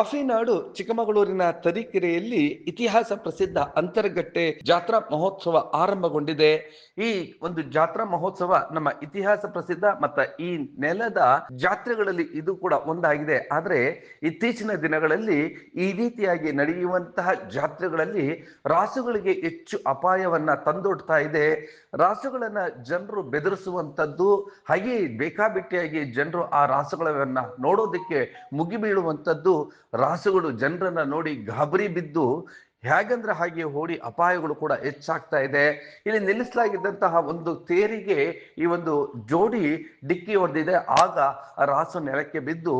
Coffee ನಾಡು ಚಿಕ್ಕಮಗಳೂರಿನ ತರೀಕೆರೆಯಲ್ಲಿ ಇತಿಹಾಸ ಪ್ರಸಿದ್ಧ ಅಂತರಗಟ್ಟೆ ಜಾತ್ರಾ ಮಹೋತ್ಸವ ಆರಂಭಗೊಂಡಿದೆ. ಈ ಒಂದು ಜಾತ್ರಾ ಮಹೋತ್ಸವ ನಮ್ಮ ಇತಿಹಾಸ ಪ್ರಸಿದ್ಧ ಮತ್ತ ಈ ನೆಲದ ಜಾತ್ರೆಗಳಲ್ಲಿ ಇದು ಕೂಡ ಒಂದಾಗಿದೆ. ಆದ್ರೆ ಇತ್ತೀಚಿನ ದಿನಗಳಲ್ಲಿ ಈ ರೀತಿಯಾಗಿ ನಡೆಯುವಂತಹ ಜಾತ್ರೆಗಳಲ್ಲಿ ರಾಸುಗಳಿಗೆ ಹೆಚ್ಚು ಅಪಾಯವನ್ನ ತಂದೊಡ್ತಾ ಇದೆ. ರಾಸುಗಳನ್ನ ಜನರು ಬೆದರಿಸುವಂತದ್ದು ಹಾಗೆ ಬೇಕಾಬಿಟ್ಟಿಯಾಗಿ ಜನರು ಆ ರಾಸುಗಳನ್ನ ನೋಡೋದಕ್ಕೆ ಮುಗಿಬೀಳುವಂಥದ್ದು ರಾಸುಗಳು ಜನರನ್ನ ನೋಡಿ ಗಾಬರಿ ಬಿದ್ದು ಹೇಗಂದ್ರೆ ಹಾಗೆ ಓಡಿ ಅಪಾಯಗಳು ಕೂಡ ಹೆಚ್ಚಾಗ್ತಾ ಇದೆ. ಇಲ್ಲಿ ನಿಲ್ಲಿಸಲಾಗಿದ್ದಂತಹ ಒಂದು ತೇರಿಗೆ ಈ ಒಂದು ಜೋಡಿ ಡಿಕ್ಕಿ ಹೊಡೆದಿದೆ. ಆಗ ರಾಸು ನೆಲಕ್ಕೆ ಬಿದ್ದು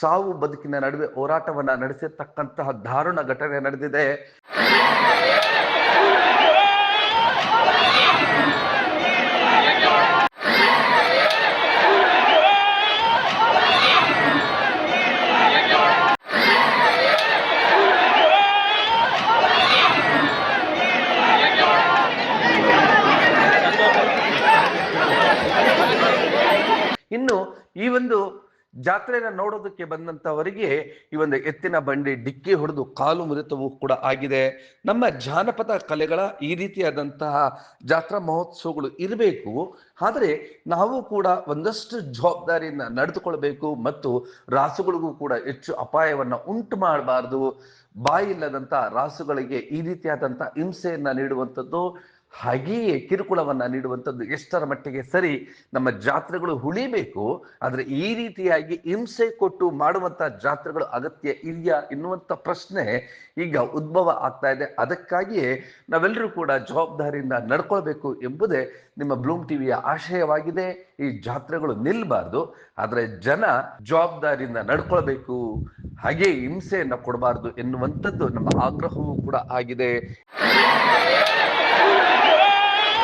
ಸಾವು ಬದುಕಿನ ನಡುವೆ ಹೋರಾಟವನ್ನ ನಡೆಸಿರ್ತಕ್ಕಂತಹ ದಾರುಣ ಘಟನೆ ನಡೆದಿದೆ. ಇನ್ನು ಈ ಒಂದು ಜಾತ್ರೆಯನ್ನು ನೋಡೋದಕ್ಕೆ ಬಂದಂತವರಿಗೆ ಈ ಒಂದು ಎತ್ತಿನ ಬಂಡಿ, ಡಿಕ್ಕಿ ಹೊಡೆದು ಕಾಲು ಮುರಿತವೂ ಕೂಡ ಆಗಿದೆ. ನಮ್ಮ ಜಾನಪದ ಕಲೆಗಳ ಈ ರೀತಿಯಾದಂತಹ ಜಾತ್ರಾ ಮಹೋತ್ಸವಗಳು ಇರಬೇಕು. ಆದರೆ ನಾವು ಕೂಡ ಒಂದಷ್ಟು ಜವಾಬ್ದಾರಿಯನ್ನು ನಡೆದುಕೊಳ್ಬೇಕು ಮತ್ತು ರಾಸುಗಳಿಗೂ ಕೂಡ ಹೆಚ್ಚು ಅಪಾಯವನ್ನ ಉಂಟು ಮಾಡಬಾರ್ದು. ಬಾಯಿಲ್ಲದಂಥ ರಾಸುಗಳಿಗೆ ಈ ರೀತಿಯಾದಂಥ ಹಿಂಸೆಯನ್ನು ನೀಡುವಂಥದ್ದು ಹಾಗೆಯೇ ಕಿರುಕುಳವನ್ನ ನೀಡುವಂಥದ್ದು ಎಷ್ಟರ ಮಟ್ಟಿಗೆ ಸರಿ, ನಮ್ಮ ಜಾತ್ರೆಗಳು ಉಳಿಬೇಕು, ಆದರೆ ಈ ರೀತಿಯಾಗಿ ಹಿಂಸೆ ಕೊಟ್ಟು ಮಾಡುವಂತ ಜಾತ್ರೆಗಳು ಅಗತ್ಯ ಇದೆಯಾ ಎನ್ನುವಂಥ ಪ್ರಶ್ನೆ ಈಗ ಉದ್ಭವ ಆಗ್ತಾ ಇದೆ. ಅದಕ್ಕಾಗಿಯೇ ನಾವೆಲ್ಲರೂ ಕೂಡ ಜವಾಬ್ದಾರಿಯಿಂದ ನಡ್ಕೊಳ್ಬೇಕು ಎಂಬುದೇ ನಿಮ್ಮ ಬ್ಲೂಮ್ ಟಿವಿಯ ಆಶಯವಾಗಿದೆ. ಈ ಜಾತ್ರೆಗಳು ನಿಲ್ಲಬಾರ್ದು ಆದರೆ ಜನ ಜವಾಬ್ದಾರಿಯಿಂದ ನಡ್ಕೊಳ್ಬೇಕು ಹಾಗೆ ಹಿಂಸೆಯನ್ನು ಕೊಡಬಾರ್ದು ಎನ್ನುವಂಥದ್ದು ನಮ್ಮ ಆಗ್ರಹವೂ ಕೂಡ ಆಗಿದೆ.